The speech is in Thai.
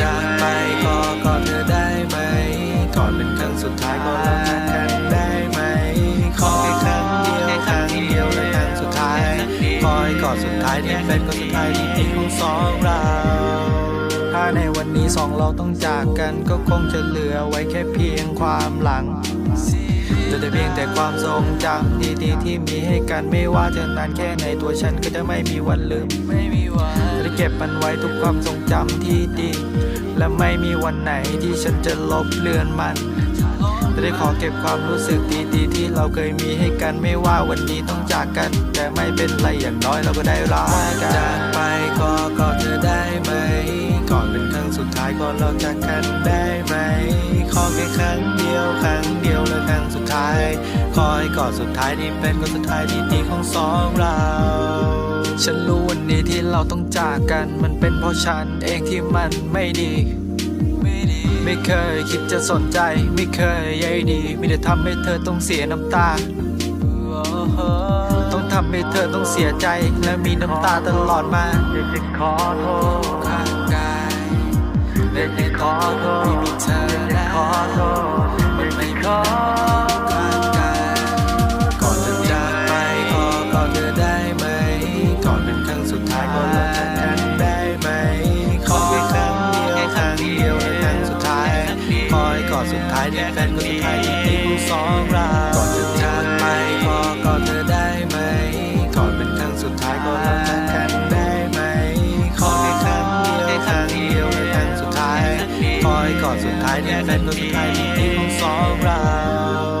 จากไปก็กอดเธอได้ไหมก่อนเป็นครั้งสุดท้ายก็เราจากกันได้ไหมขอแค่ครั้งเดียวครั้งเดียวและครั้งสุดท้ายขอให้กอดสุดท้ายที่เป็นก็สุดท้ายที่ดีของสองเราถ้าในวันนี้สองเราต้องจากกันก็คงจะเหลือไว้แค่เพียงความหลัง จะได้เพียงแต่ความทรงจำดีๆที่มีให้กันไม่ว่าจะนานแค่ไหนตัวฉันก็จะไม่มีวันลืมไม่มีวันจะได้เก็บมันไว้ทุกความทรงจำที่ดี และไม่มีวันไหนที่ฉันจะลบเลือนมันจะได้ขอเก็บความรู้สึกดีๆ ที่เราเคยมีให้กันไม่ว่าวันนี้ต้องจากกัน แต่ไม่เป็นไรอย่างน้อยเราก็ได้รักกันจากไปก็กอดเธอได้ไหมก่อนเป็นครั้งสุดท้ายก่อนเราจากกันได้ กอดสุดท้ายที่เป็นก็สุดท้ายที่ดีของสองเรา ฉันรู้วันนี้ที่เราต้องจากกัน มันเป็นเพราะฉันเองที่มันไม่ดี ไม่เคยคิดจะสนใจ ไม่เคยใยดีมีแต่ทำให้เธอต้องเสียน้ำตา ต้องทำให้เธอต้องเสียใจ และมีน้ำตาตลอดมาอยากจะขอโทษข้างกายอยากจะขอโทษ สุดท้ายก็เลิกกันได้ไหม ขอแค่ครั้งเดียวครั้งเดียวและครั้งสุดท้ายขอให้กอดสุดท้ายที่แฟนก็สุดท้ายที่ดีของสองเราก่อนจะจากไปขอกอดเธอได้ไหมก่อนเป็นครั้งสุดท้ายก็เลิกกกันได้ไหม ขอแค่ครั้งเดียวครั้งเดียวและครั้งสุดท้ายขอให้กอดสุดท้ายที่แฟนก็สุดท้ายที่ดีของสองเรา